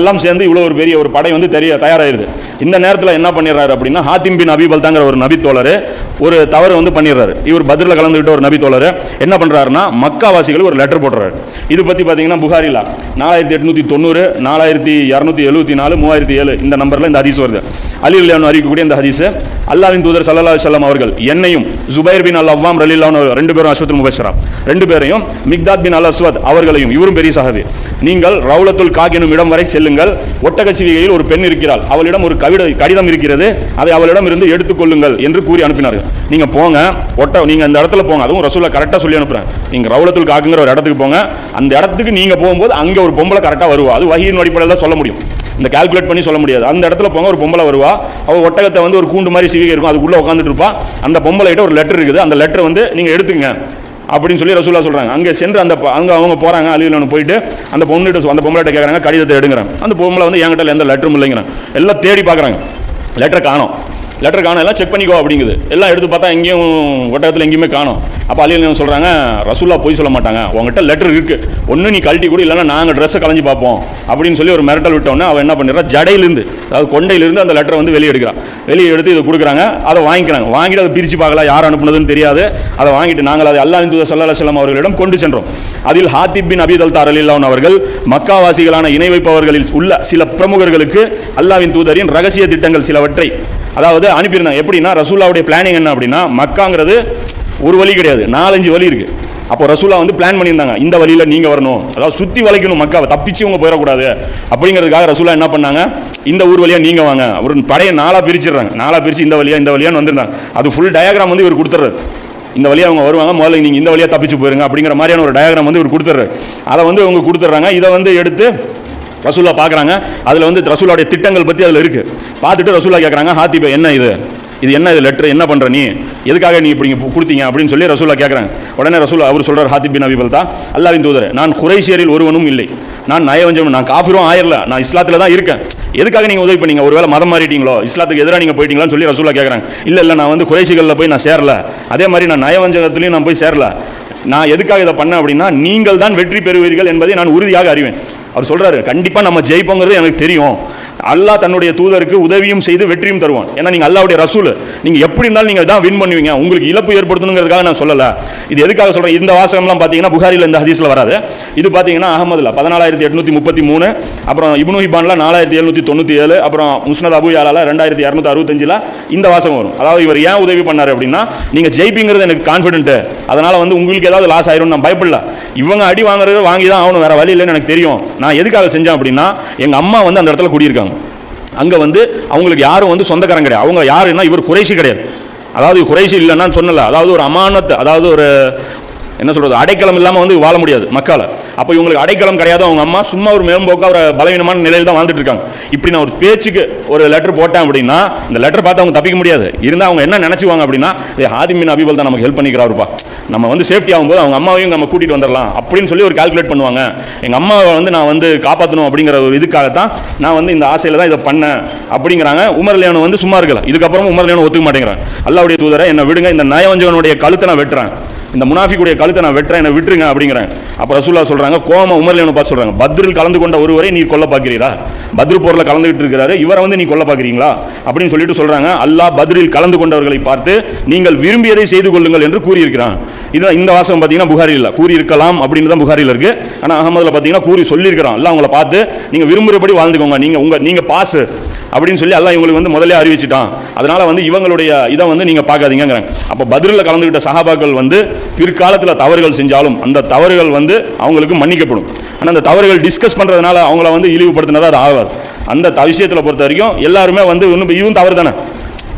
எல்லாம் சேர்ந்து இவ்வளோ ஒரு பெரிய ஒரு படை வந்து தெரிய தயாராயிருது. இந்த நேரத்தில் என்ன பண்ணிடுறாரு அப்படின்னா ஹாத்திம் பின் அபிபல் தாங்கிற ஒரு நபி தோழர் ஒரு தவறு வந்து பண்ணிடுறாரு. இவர் பதிரில் கலந்துக்கிட்ட ஒரு நபி தோழர் என்ன பண்ணுறாருன்னா மக்காவாசிகளுக்கு ஒரு லெட்டர் போடுறாரு இது பற்றி பார்த்தீங்கன்னா புகாரிலா நாலாயிரத்தி எட்நூற்றி தொண்ணூறு நாலாயிரத்தி இரநூத்தி எழுபத்தி நாலு மூவாயிரத்தி ஏழு இந்த நம்பரில் இந்த ஹதீஸ் வருது. அலி இல்லையானு அறிவிக்கக்கூடிய இந்த ஹதீஸ் அல்லாவின் தூதர் சல்லா செல்லம் அவர்கள் என்னையும் ஜுபைர் பின் அல் அவ்வாம் ரலில்லான்னு ரெண்டு பேரும் அஸ்வத் முபஷரா ரெண்டு பேரையும் மிக்தாத் பின் அல் அஸ்வத் அவர்களையும் இவரும் பெரிய சஹாபி. நீங்கள் ரவுலத்துல் காக் எனும் இடம் வரை செல்லுங்கள். ஒட்டகச்சிவிகையில் ஒரு பெண் இருக்கிறாள். அவளிடம் ஒரு கவிட கடிதம் இருக்கிறது அதை அவளிடம் இருந்து எடுத்துக்கொள்ளுங்கள் என்று கூறி அனுப்பினார்கள். நீங்க போங்க ஒட்ட நீங்க அந்த இடத்துல போங்க அதுவும் ரசூலை கரெக்டாக சொல்லி அனுப்புறேன். நீங்க ரவுலத்துல் காக்குங்கிற ஒரு இடத்துக்கு போங்க அந்த இடத்துக்கு நீங்க போகும்போது அங்க ஒரு பொம்பளை கரெக்டாக வருவா. அது வகையின் அடிப்படையில் தான் சொல்ல முடியும். இந்த கால்குலேட் பண்ணி சொல்ல முடியாது. அந்த இடத்துல போங்க ஒரு பொம்பளை வருவா. அவள் ஒட்டகத்தை வந்து ஒரு கூண்டு மாதிரி சிவிகை இருக்கும் அதுக்குள்ளே உட்காந்துட்டு இருப்பா. அந்த பொம்பளைகிட்ட ஒரு லெட்டர் இருக்குது. அந்த லெட்டர் வந்து நீங்கள் எடுத்துங்க அப்படின்னு சொல்லி ரசூலா சொல்கிறாங்க அங்கே சென்று அந்த அங்கே அவங்க போகிறாங்க அலியில் போயிட்டு அந்த பொண்ணுகிட்ட சொ- அந்த பொம்பளைகிட்ட கேட்குறாங்க கடிதத்தை எடுங்கிறாங்க. அந்த பொம்பளை வந்து என்கிட்ட எந்த லெட்டரும் இல்லைங்கிறாங்க. எல்லாம் தேடி பார்க்குறாங்க. லெட்டர் காணோம். லெட்டர் காணும் எல்லாம் செக் பண்ணிக்கோ அப்படிங்குது. எல்லாம் எடுத்து பார்த்தா எங்கேயும் ஒட்டகத்தில் எங்கேயுமே காணும். அப்போ அலியில் சொல்கிறாங்க ரசூல்லா போய் சொல்ல மாட்டாங்க. உங்ககிட்ட லெட்டர் இருக்குது ஒன்று நீ கழட்டி கூட இல்லைன்னா நாங்கள் ட்ரெஸ்ஸை கலைஞ்சு பார்ப்போம் அப்படின்னு சொல்லி ஒரு மிரட்டல் விட்டோன்னே அவன் என்ன பண்ணிடுறா ஜடையிலேருந்து அதாவது கொண்டையிலேருந்து அந்த லெட்டரை வந்து வெளியே எடுக்கிறான். வெளியே எடுத்து இதை கொடுக்குறாங்க அதை வாங்கிக்கிறாங்க. வாங்கிட்டு அதை பிரித்து பார்க்கலாம் யார் அனுப்புனதுன்னு தெரியாது. அதை வாங்கிட்டு நாங்கள் அதை அல்லாஹ் தூதர் சல்லா செல்லம் அவர்களிடம் கொண்டு சென்றோம். அதில் ஹாத்திப் பின் அபிதல் தார் அலில்லான் அவர்கள் மக்காவாசிகளான இணை வைப்பவர்களில் உள்ள சில பிரமுகர்களுக்கு அல்லாவின் தூதரின் ரகசிய திட்டங்கள் சிலவற்றை அதாவது அனுப்பியிருந்தாங்க. எப்படின்னா ரசூல்லாவுடைய பிளானிங் என்ன அப்படின்னா மக்காங்கிறது ஒரு வழி கிடையாது. நாலஞ்சு வழி இருக்குது அப்போ ரசூலா வந்து பிளான் பண்ணியிருந்தாங்க. இந்த வழியில் நீங்கள் வரணும். அதாவது சுற்றி வளைக்கணும் மக்காவை. தப்பிச்சு இவங்க போயிடக்கூடாது. அப்படிங்கிறதுக்காக ரசூலா என்ன பண்ணாங்க? இந்த ஊர் வழியாக நீங்கள் வாங்க. ஒரு படையை நாளாக பிரிச்சிடுறாங்க. நாளாக பிரித்து இந்த வழியாக இந்த வழியான்னு வந்திருந்தாங்க. அது ஃபுல் டயக்ராம் வந்து இவர் கொடுத்துறாரு இந்த வழியாக அவங்க வருவாங்க. முதல்ல நீங்கள் இந்த வழியாக தப்பிச்சு போயிருங்க அப்படிங்கிற மாதிரியான ஒரு டயக்ராம் வந்து இவர் கொடுத்துட்றாரு. அதை வந்து இவங்க கொடுத்துட்றாங்க. இதை வந்து எடுத்து ரசூலா பார்க்குறாங்க. அதில் வந்து ரசூலாவுடைய திட்டங்கள் பற்றி அதில் இருக்குது பார்த்துட்டு ரசூலா கேட்குறாங்க ஹாத்திபே என்ன இது? இது என்ன இது லெட்டர் என்ன பண்ணுற நீ? எதுக்காக நீ இப்படி கொடுத்தீங்க? அப்படின்னு சொல்லி ரசூலா கேட்குறாங்க உடனே ரசூலா அவர் சொல்கிறார் ஹாத்திப் பின் அபிபல் தான் அல்லாவின் தூதர் நான் குறைசியரில் ஒருவனும் இல்லை. நான் நயவஞ்சம் நான் காஃபிரும் ஆயிரல நான் இஸ்லாத்தில் தான் இருக்கேன். எதுக்காக நீங்கள் உதவி பண்ணீங்க? ஒருவேளை மதம் மாறிட்டீங்களோ? இஸ்லாத்துக்கு எதிராக நீங்கள் போயிட்டீங்களான்னு சொல்லி ரசூலா கேட்குறாங்க இல்லை இல்லை நான் வந்து குறைசிகளில் போய் நான் சேரல. அதே மாதிரி நான் நயவஞ்சகத்துலேயும் நான் போய் சேரல. நான் எதுக்காக இதை பண்ணேன் அப்படின்னா நீங்கள் தான் வெற்றி பெறுவீர்கள் என்பதை நான் உறுதியாக அறிவேன். அவர் சொல்றாரு கண்டிப்பா நம்ம ஜெயிப்போங்கிறது எனக்கு தெரியும். அல்லாஹ் தன்னுடைய தூதருக்கு உதவியும் செய்து வெற்றியும் தருவான். ஏன்னா நீங்கள் அல்லாவுடைய ரசூல். நீங்கள் எப்படி இருந்தாலும் நீங்கள் தான் வின் பண்ணுவீங்க. உங்களுக்கு இழப்பு ஏற்படுத்தணுங்கிறதுக்காக நான் சொல்லலை. இது எதுக்காக சொல்கிறேன் இந்த வாசகம்லாம் பார்த்தீங்கன்னா புகாரில் இந்த ஹதீஸில் வராது. இது பார்த்தீங்கன்னா அகமதுல பதினாலாயிரத்தி எட்நூத்தி முப்பத்தி மூணு அப்புறம் இப்னு ஹிபான்ல நாலாயிரத்தி எழுநூத்தி தொண்ணூற்றி ஏழு அப்புறம் முஸ்னத் அபு யாலால ரெண்டாயிரத்தி இரநூத்தி அறுபத்தஞ்சில் இந்த வாசகம் வரும். அதாவது இவர் ஏன் உதவி பண்ணார் அப்படின்னா நீங்கள் ஜெயிப்பீங்கிறது எனக்கு கான்ஃபிடென்ட்டு அதனால் வந்து உங்களுக்கு ஏதாவது லாஸ் ஆயிரும் நான் பயப்படல. இவங்க அடி வாங்குறது வாங்கி தான் ஆகணும். வேறு வழி இல்லைன்னு எனக்கு தெரியும். நான் எதுக்காக செஞ்சேன் அப்படின்னா எங்கள் அம்மா வந்து அந்த இடத்துல குடியிருக்காங்க. அங்கே வந்து அவங்களுக்கு யாரும் வந்து சொந்தக்காரங்க கிடையாது. அவங்க யாருன்னா இவர் குறைசி கிடையாது. அதாவது குறைசி இல்லைன்னா சொன்னல. அதாவது ஒரு அமானத்து அதாவது ஒரு என்ன சொல்றது அடைக்கலம் இல்லாமல் வந்து வாழ முடியாது மக்கால அப்போ இவங்களுக்கு அடைக்கலம் கிடையாது அவங்க அம்மா சும்மா ஒரு மேம்போக்கா ஒரு பலவீனமான நிலையில் தான் வாழ்ந்துட்டு இருக்காங்க. இப்படி நான் ஒரு பேச்சுக்கு ஒரு லெட்டர் போட்டேன் அப்படின்னா இந்த லெட்டர் பார்த்து அவங்க தப்பிக்க முடியாது. இருந்தால் அவங்க என்ன நினைச்சுவாங்க அப்படின்னா ஆதிமின் அபிபல் தான் நமக்கு ஹெல்ப் பண்ணிக்கிறாருப்பா. நம்ம வந்து சேஃப்டி ஆகும்போது அவங்க அம்மாவையும் நம்ம கூட்டிட்டு வந்துடலாம் அப்படின்னு சொல்லி ஒரு கால்குலேட் பண்ணுவாங்க. எங்கள் அம்மாவை வந்து நான் வந்து காப்பாற்றணும் அப்படிங்கிற ஒரு இதுக்காகத்தான் நான் வந்து இந்த ஆசையில் தான் இதை பண்ணேன் அப்படிங்கிறாங்க. உமர் லியானு வந்து சும்மா இருக்கல. இதுக்கப்புறம் உமர் லியானு ஒத்துக்க மாட்டேங்கிறாங்க அல்லாவுடைய தூதரை என்னை விடுங்க இந்த நயவஞ்சகனுடைய கழுத்தை நான் வெட்டுறேன். இந்த முனாஃபிக்குடைய கழுத்தை நான் வெட்டுறேன் என்னை விட்டுருங்க அப்படிங்கிறாங்க. அப்போ ரசூல்லா சொல்கிறாங்க கோம உமர்லியனு பார்த்து சொல்கிறாங்க பத்ரில் கலந்து கொண்ட ஒருவரை நீ கொல்ல பார்க்கிறீரா? பத்ரு போரில் கலந்துகிட்டு இருக்கிறாரு இவரை வந்து நீ கொல்ல பார்க்குறீங்களா? அப்படின்னு சொல்லிட்டு சொல்கிறாங்க அல்லாஹ் பத்ரில் கலந்து கொண்டவர்களை பார்த்து நீங்கள் விரும்பியதை செய்து கொள்ளுங்கள் என்று கூறியிருக்கிறான். இது இந்த வாசகம் பார்த்தீங்கன்னா புகாரில் இல்லை கூறி இருக்கலாம் அப்படின்னு தான் புகாரில் இருக்குது ஆனால் அகமதில் பார்த்தீங்கன்னா கூறி சொல்லியிருக்கிறான் எல்லாம் உங்களை பார்த்து நீங்கள் விரும்புகிறபடி வாழ்ந்துக்கோங்க நீங்கள் உங்கள் நீங்கள் பாஸ் அப்படின்னு சொல்லி அல்லாஹ் இவங்களுக்கு வந்து முதல்ல அறிவிச்சிட்டான். அதனால் வந்து இவங்களுடைய இதை வந்து நீங்கள் பார்க்காதீங்கிறாங்க அப்போ பதிலில் கலந்துக்கிட்ட சகாபாக்கள் வந்து பிற்காலத்தில் தவறுகள் செஞ்சாலும் அந்த தவறுகள் வந்து அவங்களுக்கு மன்னிக்கப்படும். ஆனால் அந்த தவறுகள் டிஸ்கஸ் பண்ணுறதுனால அவங்கள வந்து இழிவுபடுத்தினதாக அது ஆகாது அந்த விஷயத்தில் பொறுத்த வரைக்கும் எல்லாருமே வந்து இன்னும் இவன் தவறு தானே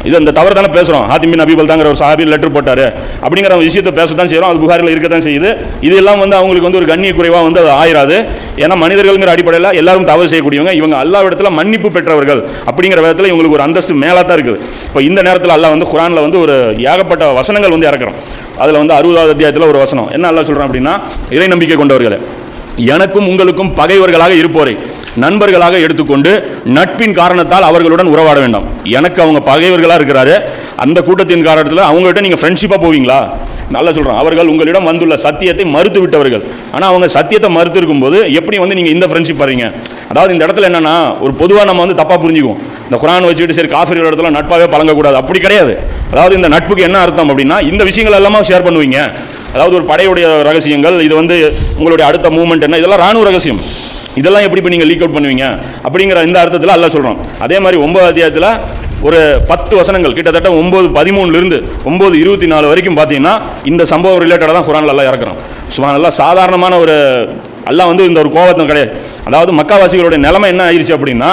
இது அந்த தவறு தானே பேசுகிறோம் ஹாத்திமின் அபிபல் தாங்கிற ஒரு சாபி லெட்டர் போட்டாரு. அப்படிங்கிற ஒரு விஷயத்தை பேசத்தான் செய்கிறோம் அது புகாரில் இருக்க தான் செய்யுது. இதெல்லாம் வந்து அவங்களுக்கு வந்து ஒரு கண்ணிய குறைவாக வந்து அது ஆயிராது. ஏன்னா மனிதர்கள்ங்கிற அடிப்படையில் எல்லாரும் தவறு செய்யக்கூடியவங்க. இவங்க அல்லா இடத்துல மன்னிப்பு பெற்றவர்கள் அப்படிங்கிற விதத்தில் இவங்களுக்கு ஒரு அந்தஸ்து மேலாக தான் இருக்குது. இப்போ இந்த நேரத்தில் அல்லாஹ் வந்து குரானில் வந்து ஒரு ஏகப்பட்ட வசனங்கள் வந்து இறக்குறோம் அதில் வந்து அறுபதாவது அத்தியாயத்தில் ஒரு வசனம். என்ன அல்லாஹ் சொல்கிறோம் அப்படின்னா இறை நம்பிக்கை கொண்டவர்களே எனக்கும் உங்களுக்கும் பகைவர்களாக இருப்போரை நண்பர்களாக எடுத்துக்கொண்டு நட்பின் காரணத்தால் அவர்களுடன் உறவாட வேண்டாம். எனக்கு அவங்க பகைவர்களாக இருக்கிறாரு. அந்த கூட்டத்தின் காரணத்தில் அவங்கள்ட்ட நீங்கள் ஃப்ரெண்ட்ஷிப்பாக போவீங்களா? நல்லா சொல்கிறேன் அவர்கள் உங்களிடம் வந்துள்ள சத்தியத்தை மறுத்து விட்டவர்கள். ஆனால் அவங்க சத்தியத்தை மறுத்து இருக்கும்போது எப்படி வந்து நீங்கள் இந்த ஃப்ரெண்ட்ஷிப் பாருங்க அதாவது இந்த இடத்துல என்னென்னா ஒரு பொதுவாக நம்ம வந்து தப்பாக புரிஞ்சுக்குவோம். இந்த குரான் வச்சுக்கிட்டு சரி காஃபிரியோட இடத்துல நட்பாகவே பழங்கக்கூடாது. அப்படி கிடையாது. அதாவது இந்த நட்புக்கு என்ன அர்த்தம் அப்படின்னா இந்த விஷயங்கள் எல்லாமே ஷேர் பண்ணுவீங்க. அதாவது ஒரு படையுடைய ரகசியங்கள் இது வந்து உங்களுடைய அடுத்த மூமெண்ட் என்ன இதெல்லாம் ராணுவ ரகசியம். இதெல்லாம் எப்படி இப்போ நீங்கள் லீக் அவுட் பண்ணுவீங்க? அப்படிங்கிற இந்த அர்த்தத்தில் அல்ல சொல்கிறோம் அதே மாதிரி ஒன்பது அத்தியாயத்தில் ஒரு பத்து வசனங்கள் கிட்டத்தட்ட ஒம்பது பதிமூணுலேருந்து ஒம்பது இருபத்தி நாலு வரைக்கும் பார்த்தீங்கன்னா இந்த சம்பவம் ரிலேட்டடாக தான் குரான் எல்லாம் இறக்குறோம் சும்மா நல்லா சாதாரணமான ஒரு எல்லாம் வந்து இந்த ஒரு கோபத்தம் கிடையாது. அதாவது மக்காவாசிகளுடைய நிலைமை என்ன ஆயிடுச்சு அப்படின்னா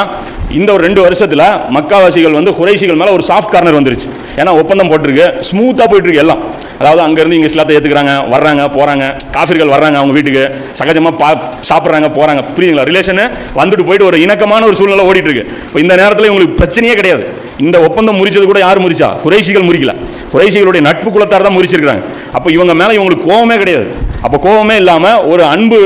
இந்த ஒரு ரெண்டு வருஷத்தில் மக்காவாசிகள் வந்து குறைசிகள் மேலே ஒரு சாஃப்ட் கார்னர் வந்துருச்சு. ஏன்னா ஒப்பந்தம் போட்டிருக்கு ஸ்மூத்தாக போயிட்டுருக்கு எல்லாம். அதாவது அங்கேருந்து இங்கே இஸ்லாத்தை ஏற்றுக்கிறாங்க வர்றாங்க போகிறாங்க காஃபிர்கள் வர்றாங்க அவங்க வீட்டுக்கு. சகஜமாக பா சாப்பிட்றாங்க போகிறாங்க புரியுதுங்களா? ரிலேஷனு வந்துட்டு போயிட்டு ஒரு இணக்கமான ஒரு சூழ்நிலை ஓடிட்டு இருக்கு இப்போ இந்த நேரத்தில் இவங்களுக்கு பிரச்சனையே கிடையாது. இந்த ஒப்பந்தம் முறிச்சது கூட யார் முறிச்சா? குறைசிகள் முறிக்கல. குறைசிகளுடைய நட்பு குலத்தார் தான் முறிச்சிருக்காங்க அப்போ இவங்க மேலே இவங்களுக்கு கோவமே கிடையாது. அப்போ கோவமே இல்லாமல் ஒரு அன்பு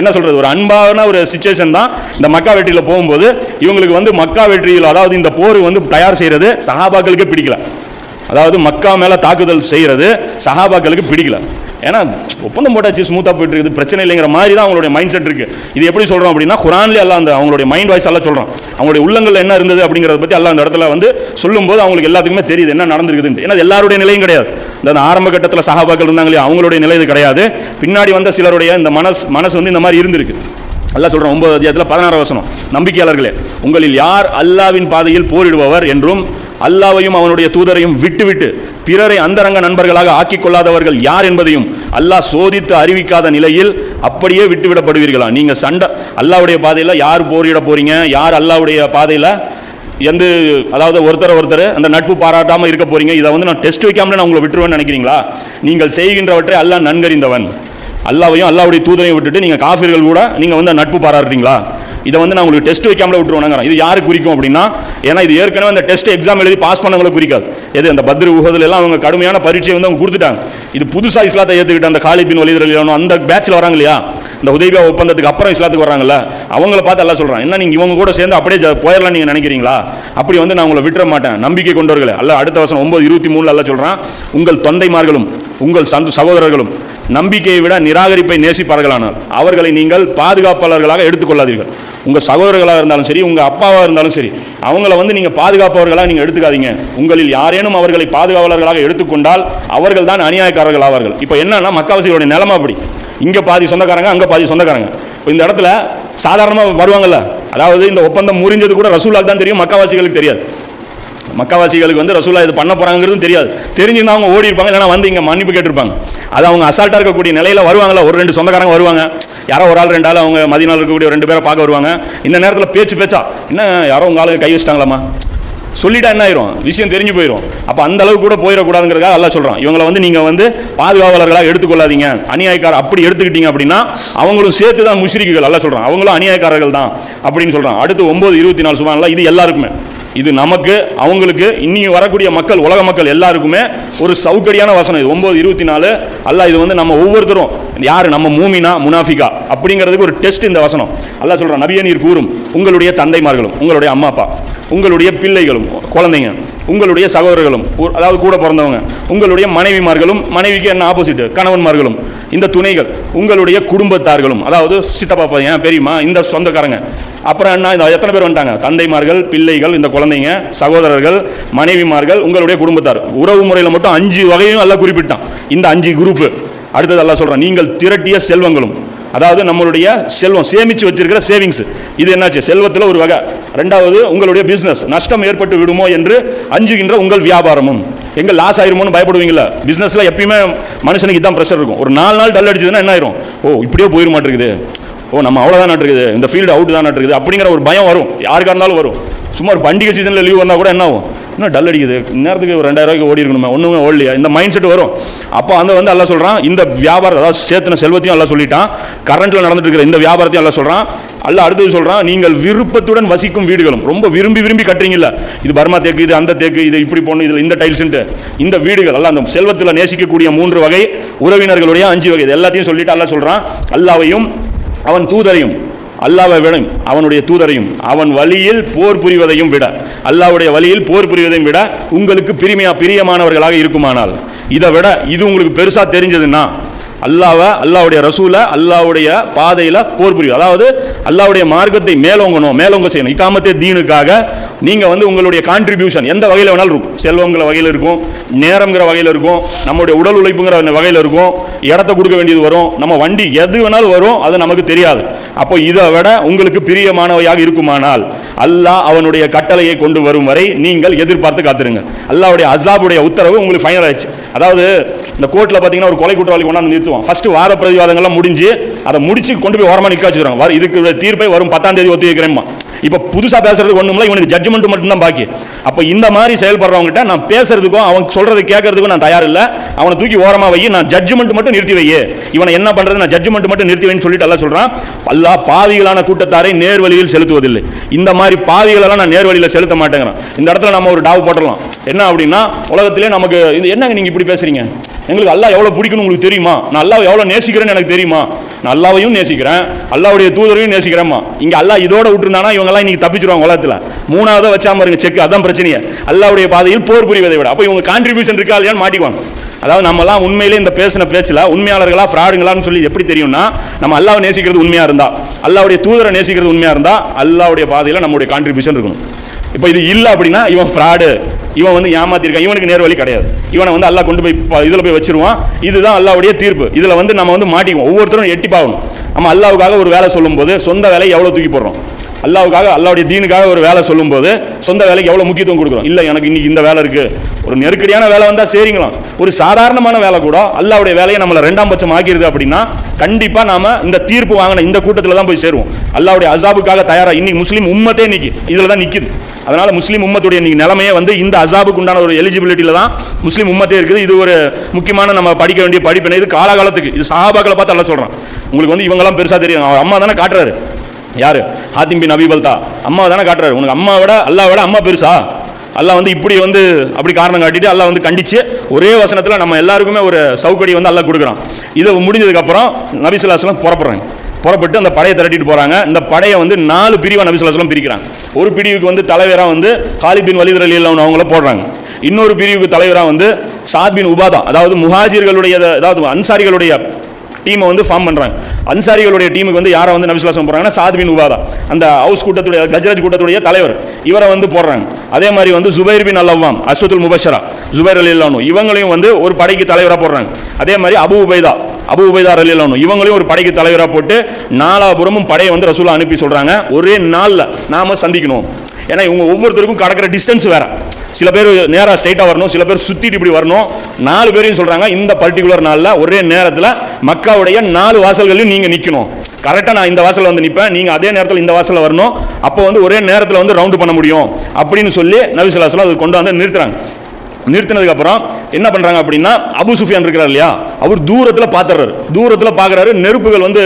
என்ன சொல்கிறது ஒரு அன்பான ஒரு சுச்சுவேஷன் தான் இந்த மக்கா வெற்றியில் போகும்போது இவங்களுக்கு வந்து மக்கா வெற்றியில் அதாவது இந்த போர் வந்து தயார் செய்கிறது சஹாபாக்களுக்கே பிடிக்கல. அதாவது மக்கா மேலே தாக்குதல் செய்கிறது சஹாபாக்களுக்கு பிடிக்கல. ஏன்னா ஒப்பந்தம் போட்டாச்சு ஸ்மூத்தாக போயிட்டு இருக்குது பிரச்சனை இல்லைங்கிற மாதிரி தான் அவங்களுடைய மைண்ட் செட் இருக்குது இது எப்படி சொல்கிறோம் அப்படின்னா குரான்லேயே எல்லாம் அந்த அவங்களுடைய மைண்ட் வாய்ஸ் எல்லாம் சொல்கிறோம் அவங்களுடைய உள்ளங்கள் என்ன இருந்தது அப்படிங்கிறத பற்றி எல்லாம் அந்த இடத்துல வந்து சொல்லும்போது அவங்களுக்கு எல்லாத்துக்குமே தெரியுது என்ன நடந்திருக்குதுன்னு ஏன்னா எல்லாருடைய நிலையும் கிடையாது. இந்த ஆரம்ப கட்டத்தில் சகாபாக்கள் இருந்தாங்களே அவங்களுடைய நிலை இது கிடையாது. பின்னாடி வந்த சிலருடைய இந்த மனசு மனசு வந்து இந்த மாதிரி இருந்திருக்கு. அல்லா சொல்கிறோம் ஒன்பது அத்தியாயத்தில் பதினாறு வசனம். நம்பிக்கையாளர்களே உங்களில் யார் அல்லாவின் பாதையில் போரிடுபவர் என்றும் அல்லாவையும் அவனுடைய தூதரையும் விட்டுவிட்டு பிறரை அந்தரங்க நண்பர்களாக ஆக்கிக் கொள்ளாதவர்கள் யார் என்பதையும் அல்லாஹ் சோதித்து அறிவிக்காத நிலையில் அப்படியே விட்டுவிடப்படுவீர்களா? நீங்கள் சண்டை அல்லாவுடைய பாதையில் யார் போரிட போறீங்க? யார் அல்லாவுடைய பாதையில் எந்த அதாவது ஒருத்தர் ஒருத்தர் அந்த நட்பு பாராட்டாமல் இருக்க போறீங்க? இதை வந்து நான் டெஸ்ட் வைக்காமலே நான் உங்களை விட்டுருவேன்னு நினைக்கிறீங்களா? நீங்கள் செய்கின்றவற்றை அல்லாஹ் நன்கறிந்தவன். அல்லாவையும் அல்லாவுடைய தூதரையும் விட்டுட்டு நீங்கள் காஃபிர்கள் கூட நீங்கள் வந்து நட்பு பாராட்டுறீங்களா? இதை வந்து நான் உங்களுக்கு டெஸ்ட் வைக்காமலே விட்டுருவோம் இது யாருக்கு குறிக்கும் அப்படின்னா ஏன்னா இது ஏற்கனவே அந்த டெஸ்ட் எக்ஸாம் எழுதி பாஸ் பண்ணவங்களை குறிக்காது. எது அந்த பத்ரி உகதுல எல்லாம் அவங்க கடுமையான பரீட்சை வந்து அவங்க கொடுத்துட்டாங்க. இது புதுசாக இஸ்லாத்தை ஏற்றுக்கிட்ட அந்த காலிபின் வலிதரலியானோ அந்த பேட்சில் வராங்க இல்லையா? இந்த உதவியா ஒப்பந்தத்துக்கு அப்புறம் இஸ்லாத்துக்கு வராங்கல்ல? அவங்கள பார்த்து எல்லாம் சொல்கிறான் என்ன நீங்கள் இவங்க கூட சேர்ந்து அப்படியே போயிடலாம் நீங்கள் நினைக்கிறீங்களா? அப்படி வந்து நான் உங்களை விட்டுற மாட்டேன். நம்பிக்கை கொண்டவர்களே. அல்ல அடுத்த வருஷம் ஒன்பது இருபத்தி மூணுல எல்லாம் சொல்கிறான் உங்கள் தொந்தைமார்களும் உங்கள் சந்து சகோதரர்களும் நம்பிக்கையை விட நிராகரிப்பை நேசிப்பார்களானால் அவர்களை நீங்கள் பாதுகாப்பாளர்களாக எடுத்துக்கொள்ளாதீர்கள். உங்கள் சகோதரர்களாக இருந்தாலும் சரி உங்கள் அப்பாவாக இருந்தாலும் சரி அவங்கள வந்து நீங்கள் பாதுகாப்பவர்களாக நீங்கள் எடுத்துக்காதீங்க. உங்களில் யாரேனும் அவர்களை பாதுகாவலர்களாக எடுத்துக்கொண்டால் அவர்கள் தான் அநியாயக்காரர்கள் ஆவார்கள். இப்போ என்னன்னா மக்காவாசிகளுடைய நிலமை அப்படி. இங்கே பாதி சொந்தக்காரங்க அங்கே பாதி சொந்தக்காரங்க. இப்போ இந்த இடத்துல சாதாரணமாக வருவாங்கல்ல? அதாவது இந்த ஒப்பந்தம் முறிஞ்சது கூட ரசூலாக்கு தான் தெரியும் மக்காவாசிகளுக்கு தெரியாது. மக்காவாசிகளுக்கு வந்து ரசூலா இது பண்ண போகிறாங்கிறதும் தெரியாது. தெரிஞ்சிருந்தா அவங்க ஓடி இருப்பாங்க இல்லைனா வந்து இங்கே மன்னிப்பு கேட்டிருப்பாங்க. அது அவங்க அசால்ட்டாக இருக்கக்கூடிய நிலையில் வருவாங்களா ஒரு ரெண்டு சொந்தக்காரங்க வருவாங்க. யாரோ ஒரு ஆள் ரெண்டு ஆள் அவங்க மதினால் இருக்கக்கூடிய ரெண்டு பேரை பார்க்க வருவாங்க. இந்த நேரத்தில் பேச்சு பேச்சா? என்ன யாரோ உங்க ஆளுக்கு கை வச்சிட்டாங்களாம்மா? சொல்லிட்டா என்ன ஆயிரும்? விஷயம் தெரிஞ்சு போயிடும் அப்போ அந்த அளவுக்கு கூட போயிடக்கூடாதுங்கிறதுக்காக எல்லாம் சொல்கிறோம் இவங்களை வந்து நீங்கள் வந்து பாதுகாவலர்களாக எடுத்துக்கொள்ளாதீங்க. அநியாயக்காரர் அப்படி எடுத்துக்கிட்டீங்க அப்படின்னா அவங்களும் சேர்த்து தான் முஷ்ரிக்குகள் எல்லாம் சொல்கிறோம் அவங்களும் அநியாயக்காரர்கள் தான் அப்படின்னு சொல்கிறான் அடுத்து ஒம்பது இருபத்தி நாலு சுமாரில் இது எல்லாருக்குமே. இது நமக்கு அவங்களுக்கு இன்னி வரக்கூடிய மக்கள் உலக மக்கள் எல்லாருக்குமே ஒரு சௌகரியான வசனம். இது ஒம்பது இருபத்தி நாலு அல்ல இது வந்து நம்ம ஒவ்வொருத்தரும் யார்? நம்ம மூமினா முனாஃபிகா அப்படிங்கிறதுக்கு ஒரு டெஸ்ட் இந்த வசனம். அல்லாஹ் சொல்கிறான் நபிய நீர் கூறும் உங்களுடைய தந்தைமார்களும் உங்களுடைய அம்மா அப்பா உங்களுடைய பிள்ளைகளும் குழந்தைங்க உங்களுடைய சகோதரர்களும் அதாவது கூட பிறந்தவங்க உங்களுடைய மனைவிமார்களும் மனைவிக்கு என்ன ஆப்போசிட் கணவன்மார்களும். இந்த துணைகள் உங்களுடைய குடும்பத்தார்களும். அதாவது சித்தப்பா பையன் பெரியம்மா இந்த சொந்தக்காரங்க. அப்புறம் என்ன இந்த எத்தனை பேர் வந்துட்டாங்க? தந்தைமார்கள் பிள்ளைகள் இந்த குழந்தைங்க சகோதரர்கள் மனைவிமார்கள் உங்களுடைய குடும்பத்தார். உறவு முறையில் மட்டும் அஞ்சு வகையும் எல்லாம் குறிப்பிட்டான். இந்த அஞ்சு குரூப்பு அடுத்தது எல்லாம் சொல்கிறேன் நீங்கள் திரட்டிய செல்வங்களும். அதாவது நம்மளுடைய செல்வம் சேமிச்சு வச்சிருக்கிற சேவிங்ஸ் இது என்னாச்சு? செல்வத்தில் ஒரு வகை. ரெண்டாவது உங்களுடைய பிஸ்னஸ் நஷ்டம் ஏற்பட்டு விடுமோ என்று அஞ்சுகின்ற உங்கள் வியாபாரமும். எங்கே லாஸ் ஆயிருமோன்னு பயப்படுவீங்களா பிஸ்னஸில் எப்பயுமே மனுஷனுக்கு இதான் ப்ரெஷர் இருக்கும். ஒரு நாலு நாள் டல் அடிச்சதுன்னா என்ன ஆயிரும்? ஓ இப்படியே போயிட மாட்டேங்குது. ஓ நம்ம அவ்வளோதான் இருக்குது இந்த ஃபீல்டு அவுட் தான் இருக்குது அப்படிங்கிற ஒரு பயம் வரும். யாருக்காக இருந்தாலும் வரும். சும்மா ஒரு பண்டிகை சீசனில் லீவ் வந்தால் கூட என்ன ஆகும்? இன்னும் டல் அடிக்குது? நேரத்துக்கு ஒரு ரெண்டாயிரம் ரூபாய்க்கு ஓடி இருக்கணுமே ஒன்றுமே ஓடலையா. இந்த மைண்ட் செட் வரும். அப்போ அந்த வந்து எல்லாம் சொல்கிறான் இந்த வியாபாரம் அதாவது சேர்த்துன செல்வத்தையும் எல்லாம் சொல்லிட்டான். கரண்ட்டில் நடந்துட்டு இருக்கிற இந்த வியாபாரத்தையும் எல்லாம் சொல்கிறான் அல்ல அடுத்தது சொல்கிறான் நீங்கள் விருப்பத்துடன் வசிக்கும் வீடுகளும். ரொம்ப விரும்பி விரும்பி கட்டுறீங்கல்ல. இது பர்மா தேக்கு இது அந்த தேக்கு இது இப்படி போடணும் இதில் இந்த டைல்ஸ்ன்ட்டு இந்த வீடுகள் எல்லாம் அந்த செல்வத்தில் நேசிக்கக்கூடிய மூன்று வகை உறவினர்களுடைய அஞ்சு வகை. இது எல்லாத்தையும் சொல்லிட்டு அல்ல சொல்கிறான் அல்லாவையும் அவன் தூதரையும் அல்லாவை விட அவனுடைய தூதரையும் அவன் வழியில் போர் புரிவதையும் விட அல்லாவுடைய வழியில் போர் புரிவதையும் விட உங்களுக்கு பிரிமையா பிரியமானவர்களாக இருக்குமானால் இதை விட இது உங்களுக்கு பெருசாக தெரிஞ்சதுன்னா அல்லாவை அல்லாவுடைய ரசூலை அல்லாவுடைய பாதையில் போர் புரியும். அதாவது அல்லாவுடைய மார்க்கத்தை மேலோங்கணும் மேலோங்க செய்யணும். இக்காமத்தே தீனுக்காக நீங்கள் வந்து உங்களுடைய கான்ட்ரிபியூஷன் எந்த வகையில் வேணாலும் இருக்கும். செல்வங்கிற வகையில் இருக்கும் நேரங்கிற வகையில் இருக்கும் நம்மளுடைய உடல் உழைப்புங்கிற வகையில் இருக்கும் இடத்த கொடுக்க வேண்டியது வரும் நம்ம வண்டி எது வேணாலும் வரும் அது நமக்கு தெரியாது. அப்போ இதை விட உங்களுக்கு பிரியமானவையாக இருக்குமானால் அல்லாஹ் அவனுடைய கட்டளையை கொண்டு வரும் வரை நீங்கள் எதிர்பார்த்து காத்திருங்க. அல்லாவுடைய அசாபுடைய உத்தரவு உங்களுக்கு ஃபைனல் ஆயிடுச்சு. அதாவது இந்த கோர்ட்டில் பார்த்தீங்கன்னா ஒரு கொலை குற்றவாளி கொண்டாந்து நிறுத்துவோம் ஃபர்ஸ்ட் வார பிரதிவாதங்கள்லாம் முடிஞ்சு அதை முடிச்சு கொண்டு போய் ஓரமாக நிற்க வச்சுருவாங்க வர இதுக்கு தீர்ப்பை வரும் பத்தாம் தேதி ஒத்தி வைக்கிறேம்மா இப்போ புதுசாக பேசுறதுக்கு ஒன்றுமில்ல இவனுக்கு ஜட்ஜ்மெண்ட் மட்டும்தான் பாக்கி. அப்போ இந்த மாதிரி செயல்படுறவங்ககிட்ட நான் பேசுறதுக்கும் அவன் சொல்றது கேட்கறதுக்கும் நான் தயார் இல்லை. அவனை தூக்கி ஓரமாக வை நான் ஜட்ஜ்மெண்ட் மட்டும் நிறுத்தி வை. இவனை என்ன பண்ணுறது நான் ஜட்ஜ்மெண்ட் மட்டும் நிறுத்தி வைன்னு சொல்லிட்டு எல்லாம் சொல்கிறான் எல்லா பாவிகளான கூட்டத்தாரை நேர்வழியில் செலுத்துவதில்லை. இந்த மாதிரி பாவிகளெல்லாம் நான் நேர்வழியில் செலுத்த மாட்டேங்கிறேன். இந்த இடத்துல நம்ம ஒரு டாவ் போட்டுடலாம். என்ன அப்படின்னா உலகத்திலே நமக்கு இது என்னங்க நீங்கள் இப்படி பேசுறீங்க? எங்களுக்கு எல்லாம் எவ்வளோ பிடிக்கும்னு உங்களுக்கு தெரியுமா? நான் அல்லாஹ் எவ்வளோ நேசிக்கிறேன்னு எனக்கு தெரியுமா? நான் அல்லாவையும் நேசிக்கிறேன் அல்லாவுடைய தூதரையும் நேசிக்கிறேம்மா. இங்கே அல்லா இதோட விட்டுருந்தானா இவங்கெல்லாம் இன்னைக்கு தப்பிச்சிருவாங்க உலகத்தில். மூணாவது வச்சாமல் பாருங்க செக் அதான் பிரச்சனையே. அல்லாவுடைய பாதையில் போர் புரிவதை விட. அப்போ இவங்க கான்ட்ரிபியூஷன் இருக்கா இல்லையான்னு மாட்டிக்குவாங்க. அதாவது நம்மலாம் உண்மையிலே இந்த பேசின பேச்சில் உண்மையாளர்களா ஃப்ராடுங்களான்னு சொல்லி எப்படி தெரியும்னா நம்ம அல்லாவை நேசிக்கிறது உண்மையாக இருந்தா அல்லாவுடைய தூதரை நேசிக்கிறது உண்மையாக இருந்தா அல்லாவுடைய பாதையில் நம்மளுடைய கான்ட்ரிபியூஷன் இருக்கணும். இப்போ இது இல்லை அப்படின்னா இவன் ஃப்ராடு இவன் வந்து ஏமாத்திருக்கான். இவனுக்கு நேர் வழி கிடையாது. இவனை வந்து அல்லா கொண்டு போய் இதில் போய் வச்சிருவான். இதுதான் அல்லாவுடைய தீர்ப்பு. இதில் வந்து நம்ம வந்து மாட்டிக்குவோம். ஒவ்வொருத்தரும் எட்டி பாவணும் நம்ம அல்லாவுக்காக ஒரு வேலை சொல்லும்போது சொந்த வேலையை எவ்வளோ தூக்கி போடுறோம்? அல்லாவுக்காக அல்லாவுடைய தீனுக்காக ஒரு வேலை சொல்லும்போது சொந்த வேலைக்கு எவ்வளவு முக்கியத்துவம் கொடுக்குறோம்? இல்லை எனக்கு இன்னைக்கு இந்த வேலை இருக்கு. ஒரு நெருக்கடியான வேலை வந்தா சரிங்களாம். ஒரு சாதாரணமான வேலை கூட அல்லாவுடைய வேலையை நம்மளை ரெண்டாம் பட்சம் ஆக்கிடுது அப்படின்னா கண்டிப்பா நாம இந்த தீர்ப்பு வாங்கின இந்த கூட்டத்தில் தான் போய் சேருவோம். அல்லாவுடைய அசாபுக்காக தயாரா இன்னைக்கு முஸ்லீம் உம்மத்தே நிற்கி இதில் தான் நிக்குது. அதனால முஸ்லீம் உம்மத்துடைய இன்னைக்கு நிலைமையே வந்து இந்த அசாபுக்கு உண்டான ஒரு எலிஜிபிலிட்டியில தான் முஸ்லீம் உம்மத்தே இருக்குது. இது ஒரு முக்கியமான நம்ம படிக்க வேண்டிய படிப்பினை. இது காலகாலத்துக்கு இது சஹாபாக்களை பார்த்து அல்ல சொல்கிறோம் உங்களுக்கு வந்து இவங்கெல்லாம் பெருசா தெரியும். அவர் அம்மா தானே காட்டுறாரு. யார்? ஹாத்திம் பின் அபிபல்தா அம்மா தானே காட்டுறாரு. உனக்கு அம்மா விட அல்லா விட அம்மா பெருசா? அல்லா வந்து இப்படி வந்து அப்படி காரணம் காட்டிட்டு அல்லா வந்து கண்டிச்சு ஒரே வசனத்தில் நம்ம எல்லாருக்குமே ஒரு சவுக்கடி வந்து அல்லா கொடுக்குறான். இது முடிஞ்சதுக்கப்புறம் நபிசுல்லாஸ்லாம் புறப்படுறாங்க. புறப்பட்டு அந்த படையை திரட்டிட்டு போகிறாங்க இந்த படையை வந்து நாலு பிரிவாக நபிசுல்லாஸ்லாம் பிரிக்கிறாங்க. ஒரு பிரிவுக்கு வந்து தலைவராக வந்து ஹாலிபின் வலிதர் அலி அலி அவங்கள போடுறாங்க. இன்னொரு பிரிவுக்கு தலைவராக வந்து சாத் பின் உபாதா அதாவது முஹாஜிர்களுடைய அதாவது அன்சாரிகளுடைய டீமை வந்து ஃபார்ம் பண்ணுறாங்க அன்சாரிகளுடைய டீமுக்கு வந்து யாரை வந்து நபிசுல்லாசம் போடுறாங்கன்னா சாத் பின் உபாதா. அந்த ஹவுஸ் கூட்டத்துடைய கஜராஜ் கூட்டத்துடைய தலைவர். இவரை வந்து போடுறாங்க. அதே மாதிரி வந்து ஜுபைர் பின் அல்லவாம் அஸ்வத்துல் முபஷரா ஜுபைர் அலி இல்லானு இவங்களையும் வந்து ஒரு படைக்கு தலைவராக போடுறாங்க. அதே மாதிரி அபு உபைதா அபு உபைதா அலி இல்லானு இவங்களையும் ஒரு படைக்கு தலைவராக போட்டு நாலாபுரமும் படையை வந்து ரசூலா அனுப்பி சொல்கிறாங்க ஒரே நாளில் நாம் சந்திக்கணும். ஏன்னா இவங்க ஒவ்வொருத்தருக்கும் கடக்கிற டிஸ்டன்ஸ் வேற. சில பேர் நேராக ஸ்ட்ரைட்டாக வரணும் சில பேர் சுற்றிட்டு இப்படி வரணும். நாலு பேரையும் சொல்கிறாங்க இந்த பர்டிகுலர் நாளில் ஒரே நேரத்தில் மக்காவுடைய நாலு வாசல்களையும் நீங்கள் நிற்கணும் கரெக்டாக நான் இந்த வாசலில் வந்து நிற்பேன் நீங்கள் அதே நேரத்தில் இந்த வாசலில் வரணும். அப்போ வந்து ஒரே நேரத்தில் வந்து ரவுண்டு பண்ண முடியும். அப்படின்னு சொல்லி நபிசுல்லாஸ்லாம் அது கொண்டு வந்து நிறுத்துறாங்க. நிறுத்தினதுக்கப்புறம் என்ன பண்ணுறாங்க அப்படின்னா அபு சுஃபியான் இருக்கிறார் இல்லையா? அவர் தூரத்தில் பார்த்துறாரு தூரத்தில் பார்க்குறாரு நெருப்புகள் வந்து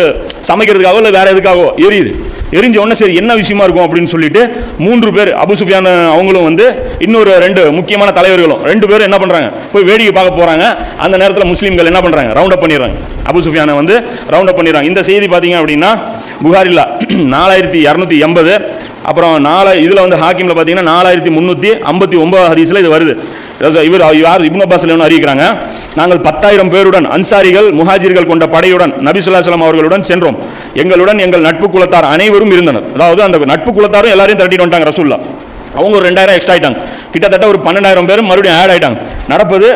சமைக்கிறதுக்காகவோ இல்லை வேறு எதுக்காகவோ எரியுது. எரிஞ்ச உடனே சரி என்ன விஷயமா இருக்கும் அப்படின்னு சொல்லிட்டு மூன்று பேர் அபுசுஃபியான அவங்களும் வந்து இன்னொரு ரெண்டு முக்கியமான தலைவர்களும் ரெண்டு பேரும் என்ன பண்ணுறாங்க போய் வேடிக்கை பார்க்க போகிறாங்க அந்த நேரத்தில் முஸ்லீம்கள் என்ன பண்ணுறாங்க ரவுண்ட் அப் பண்ணிடுறாங்க. அபு சுஃபியானை வந்து ரவுண்ட் அப் பண்ணிடுறாங்க. இந்த செய்தி பார்த்தீங்க அப்படின்னா புகாரில்லா நாலாயிரத்தி இரநூத்தி எண்பது அப்புறம் நாலு இதில் வந்து ஹாக்கிமில் பார்த்தீங்கன்னா நாலாயிரத்தி முந்நூற்றி ஐம்பத்தி ஒன்பது ஹரிஸில் இது வருது. இவர் யார் இப்னு அப்பாஸ் ஒன்று அறிவிக்கிறாங்க நாங்கள் பத்தாயிரம் பேருடன் அன்சாரிகள் முஹாஜிர்கள் கொண்ட படையுடன் நபி ஸல்லல்லாஹு அவர்களுடன் சென்றோம். எங்களுடன் எங்கள் நட்பு குலத்தார் அனைவரும் இருந்தனர். அதாவது அந்த நட்பு குலத்தாரும் எல்லாரையும் திரட்டிட்டு வந்துட்டாங்க ரசூல்லா அவங்க ஒரு ரெண்டாயிரம் எக்ஸ்ட்ரா ஆயிட்டாங்க. கிட்டத்தட்ட ஒரு பன்னெண்டாயிரம் பேரும் மறுபடியும் ஆட் ஆயிட்டாங்க. நடப்பது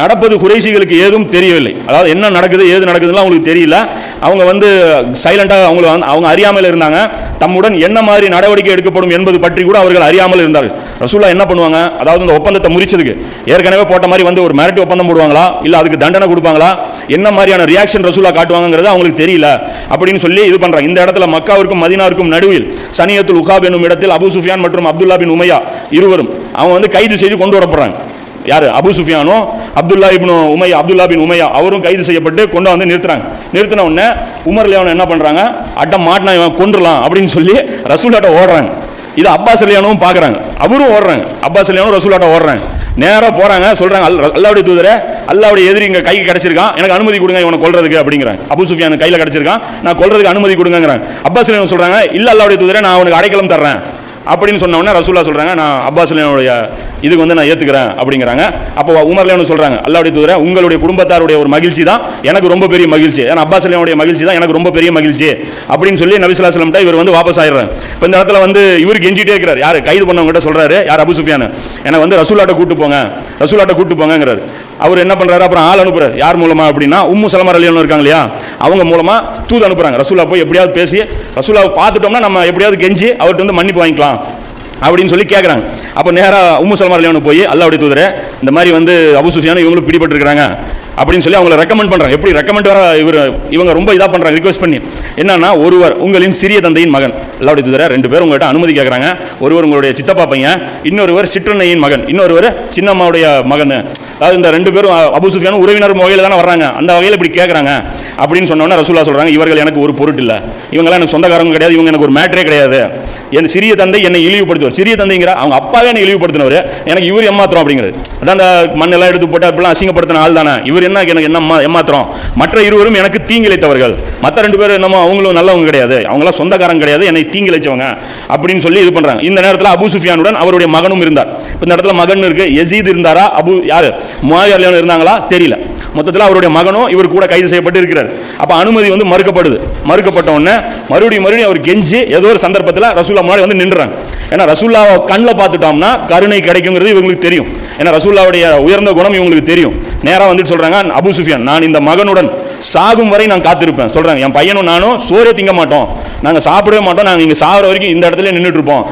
நடப்பது குறைசிகளுக்கு ஏதும் தெரியவில்லை. அதாவது என்ன நடக்குது ஏது நடக்குதுலாம் அவங்களுக்கு தெரியல. அவங்க வந்து சைலண்டாக அவங்கள வந்து அவங்க அறியாமல் இருந்தாங்க. தம்முடன் என்ன மாதிரி நடவடிக்கை எடுக்கப்படும் என்பது பற்றி கூட அவர்கள் அறியாமல் இருந்தார்கள். ரசூல்லா என்ன பண்ணுவாங்க? அதாவது இந்த ஒப்பந்தத்தை முறிச்சதுக்கு. ஏற்கனவே போட்ட மாதிரி வந்து ஒரு மிரட்டி ஒப்பந்தம் போடுவாங்களா? இல்லை அதுக்கு தண்டனை கொடுப்பாங்களா? என்ன மாதிரியான ரியாக்ஷன் ரசூலா காட்டுவாங்கங்கிறது அவங்களுக்கு தெரியல. அப்படின்னு சொல்லி இது பண்ணுறாங்க இந்த இடத்துல மக்காவிற்கும் மதினாருக்கும் நடுவில் சனியத்துல் உகாப் என்னும் இடத்தில் அபு சுஃபியான் மற்றும் அப்துல்லா பின் உமையா இருவரும் அவங்க வந்து கைது செய்து கொண்டு வரப்படுறாங்க. யார்? அபு சுஃபியானும் அப்துல்லா இப்னு உமையா அப்துல்லா பின் உமையா அவரும் கைது செய்யப்பட்டு கொண்டு வந்து நிறுத்துறாங்க. நிறுத்தின உடனே உமர் லியான் என்ன பண்றாங்க? அட்டம் மாட்டினா இவன் கொண்டுலாம் அப்படின்னு சொல்லி ரசூலாட்ட ஓடுறாங்க. இது அப்பாஸ் அலியானும் பார்க்குறாங்க அவரும் ஓடுறாங்க. அப்பாஸ் அலியானும் ரசூலாட்ட ஓடுறாங்க. நேராக போகிறாங்க சொல்கிறாங்க அல் அல்லாவுடைய தூதரை அல்லாவுடைய எதிரி இங்கே கைக்கு கிடைச்சிருக்கான். எனக்கு அனுமதி கொடுங்க இவனை கொள்றதுக்கு அப்படிங்கிறாங்க. அபு சுஃபியான் கையில் கிடச்சிருக்கான். நான் கொள்றதுக்கு அனுமதி கொடுங்கிறாங்க அப்பாஸ் அலியான் சொல்கிறாங்க இல்லை அல்லாவுடைய தூதரை நான் அவனுக்கு அடைக்கலம் தர்றேன். அப்படின்னு சொன்ன ரசூல்லா சொல்கிறாங்க நான் அப்பாஸ் இதுக்கு வந்து நான் ஏற்றுக்கிறேன் அப்படிங்கிறாங்க. அப்போ உமர்லேனு சொல்கிறாங்க அல்லாவுடைய தூதர உங்களுடைய குடும்பத்தாருடைய ஒரு மகிழ்ச்சி தான் எனக்கு ரொம்ப பெரிய மகிழ்ச்சி. ஏன்னா அப்பாஸ் மகிழ்ச்சி தான் எனக்கு ரொம்ப பெரிய மகிழ்ச்சி அப்படின்னு சொல்லி நபிசுல்லா சொல்லிட்டு இவர் வந்து வாபஸ் ஆயிடுறாரு. இப்போ இந்த இடத்துல வந்து இவர் கெஞ்சிட்டே இருக்கிறார். யார்? கைது பண்ணவங்க சொல்கிறாரு யார்? அபு சுஃபியான். எனக்கு வந்து ரசூலாட்ட கூட்டு போங்க ரசூலாட்ட கூட்டு போங்கிறார் அவர் என்ன பண்ணுறாரு அப்புறம் ஆள் அனுப்புறாரு. யார் மூலமாக அப்படின்னா உம்மு சலமா அலியன் இருக்காங்க இல்லையா? அவங்க மூலமாக தூது அனுப்புகிறாங்க ரசூலா போய் எப்படியாவது பேசி ரசூலாவை பார்த்துட்டோம்னா நம்ம எப்படியாவது கெஞ்சி அவர்கிட்ட வந்து மன்னிப்பு வாங்கிக்கலாம் அப்படின்னு சொல்லி கேட்குறாங்க அப்போ நேராக உம்மு சல்மா அலியானு போய் அல்லாவுடைய தூதரே இந்த மாதிரி வந்து அபு இவங்களும் பிடிபட்டுருக்குறாங்க. அப்படின்னு சொல்லி அவங்கள ரெக்கமெண்ட் பண்ணுறாங்க எப்படி ரெக்கமெண்ட் வர இவர்? இவங்க ரொம்ப இதாக பண்ணுறாங்க ரிக்வெஸ்ட் பண்ணி. என்னன்னா ஒருவர் உங்களின் சிறிய தந்தையின் மகன். அல்லாவுடைய தூதரை ரெண்டு பேர் உங்கள்கிட்ட அனுமதி கேட்குறாங்க ஒருவர் உங்களுடைய சித்தப்பா பையன் இன்னொருவர் சிற்றன்னையின் மகன் இன்னொருவர் சின்னம்மாவுடைய மகன். அதாவது இந்த ரெண்டு பேரும் அபு சுஃபியானும் உறவினர் வகையில் தானே வர்றாங்க. அந்த வகையில் இப்படி கேட்குறாங்க அப்படின்னு சொன்னோன்னே ரசூல்லா சொல்கிறாங்க இவர்கள் எனக்கு ஒரு பொருட்டு இல்லை. இவங்கெல்லாம் எனக்கு சொந்தக்காரங்க கிடையாது இவங்க எனக்கு ஒரு மேட்டரே கிடையாது. என் சிறிய தந்தை என்னை இழிவுபடுத்துவார். சிறிய தந்தைங்கிற அவங்க அப்பாவே என்னை இழிவுபடுத்தினவர். எனக்கு இவர் ஏமாத்திரம் அப்படிங்கிறது. அதான் அந்த மண்ணெல்லாம் எடுத்து போட்டு அப்படிலாம் அசிங்கப்படுத்தின ஆள் தானே. இவர் என்ன எனக்கு என்ன ஏமாத்திரம் மற்ற இருவரும் எனக்கு தீங்கிழைத்தவர்கள். மற்ற ரெண்டு பேரும் என்னமோ அவங்களும் நல்லவங்க கிடையாது. அவங்களாம் சொந்தக்காரங்க கிடையாது. என்னை தீங்கிழைச்சவங்க அப்படின்னு சொல்லி இது பண்ணுறாங்க இந்த நேரத்தில் அபு சுஃபியானுடன் அவருடைய மகனும் இருந்தார். இப்போ இந்த இடத்துல மகன் இருக்கு. எசீத் இருந்தாரா? அபு யார்? முவாயர் இருந்தாங்களா? தெரியல. மொத்தத்தில் அவருடைய மகனும் இவர் கூட கைது செய்யப்பட்டு இருக்கிறார். அப்போ அனுமதி வந்து மறுக்கப்படுது. மறுக்கப்பட்ட உடனே மறுபடியும் மறுபடியும் அவர் கெஞ்சி ஏதோ ஒரு சந்தர்ப்பத்தில் ரசூல்லா முன்னாடி வந்து நின்றுறாங்க ஏன்னா ரசூல்லாவை கண்ணில் பார்த்துட்டோம்னா கருணை கிடைக்குங்கிறது இவங்களுக்கு தெரியும். ஏன்னா ரசூல்லாவுடைய உயர்ந்த குணம் இவங்களுக்கு தெரியும். நேராக வந்துட்டு சொல்கிறாங்க அபு சுஃபியான் நான் இந்த மகனுடன் சாகும் வரை நான் காத்திருப்பேன். சொல்கிறாங்க என் பையனும் நானும் சோறே திங்க மாட்டோம். நாங்கள் சாப்பிடவே மாட்டோம். நாங்கள் இங்கே சாகிற வரைக்கும் இந்த இடத்துல நின்றுட்டு இருப்போம்.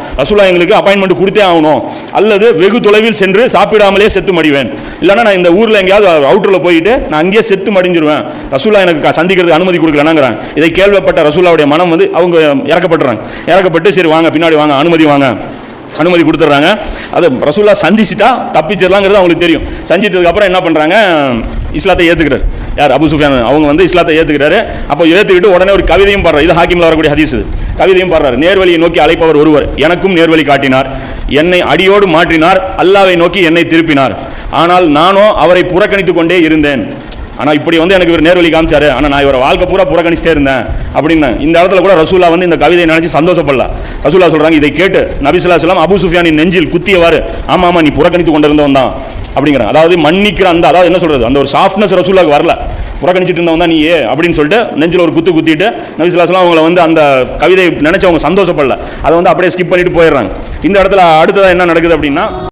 எங்களுக்கு அப்பாயின்மெண்ட் கொடுத்தே ஆகணும். அல்லது வெகு தொலைவில் சென்று சாப்பிடாமலே செத்து மடிவேன். இல்லைன்னா நான் இந்த ஊரில் எங்கேயாவது அவுட்டரில் போயிட்டு நான் அங்கேயே செத்து மடிஞ்சிருவேன். ரசூல்லா எனக்கு சந்திக்கிறது சந்திக்கிறதுக்கு அனுமதி கொடுக்கலனாங்கிறாங்க இதை கேள்விப்பட்ட ரசூல்லாவுடைய மனம் வந்து அவங்க இறக்கப்படுறாங்க இறக்கப்பட்டு சரி வாங்க பின்னாடி வாங்க அனுமதி வாங்க. அனுமதி கொடுத்துட்றாங்க. அது ரசூல்லா சந்திச்சிட்டா தப்பிச்சிடலாங்கிறது அவங்களுக்கு தெரியும். சந்திச்சதுக்கு அப்புறம் என்ன பண்ணுறாங்க இஸ்லாத்தை ஏற்றுக்கிறார் யார்? அபு சுஃபியான். அவங்க வந்து இஸ்லாத்தை ஏற்றுக்கிறாரு அப்போ ஏற்றுக்கிட்டு உடனே ஒரு கவிதையும் பாடுறாரு. இது ஹாக்கிமில் வரக்கூடிய ஹதீஸ் கவிதையும் பாடுறாரு. நேர்வழியை நோக்கி அழைப்பவர் ஒருவர். எனக்கும் நேர்வழி காட்டினார். என்னை அடியோடு மாற்றினார். அல்லாவை நோக்கி என்னை திருப்பினார். ஆனால் நானோ அவரை புறக்கணித்து கொண்டே இருந்தேன். ஆனால் இப்படி வந்து எனக்கு இவர் நேர்வழி காமிச்சாரு. ஆனால் நான் இவரை வாழ்க்கை பூரா புறக்கணிச்சிட்டே இருந்தேன் அப்படின்னு இந்த இடத்துல கூட ரசூலா வந்து இந்த கவிதையை நினச்சி சந்தோஷப்படல. ரசூலா சொல்கிறாங்க இதை கேட்டு நபிசுல்லா சொல்லாம் அபு சுஃபியானின் நெஞ்சில் குத்தியவாறு ஆமாம் ஆமாம் நீ புறக்கணித்து கொண்டிருந்தவன் தான். அப்படிங்கிறேன் அதாவது மன்னிக்கிற அந்த அதாவது என்ன சொல்கிறது அந்த ஒரு சாஃப்ட்னஸ் ரசூலாக்கு வரல. புறக்கணிச்சிட்டு இருந்தவன் தான் நீ ஏ அப்படின்னு சொல்லிட்டு நெஞ்சில் ஒரு குத்து குத்திட்டு நபிசுல்லாஸ்லாம் அவங்கள வந்து அந்த கவிதை நினச்சி அவங்க சந்தோஷப்படல. அதை வந்து அப்படியே ஸ்கிப் பண்ணிட்டு போயிடுறாங்க. இந்த இடத்துல அடுத்ததாக என்ன நடக்குது அப்படின்னா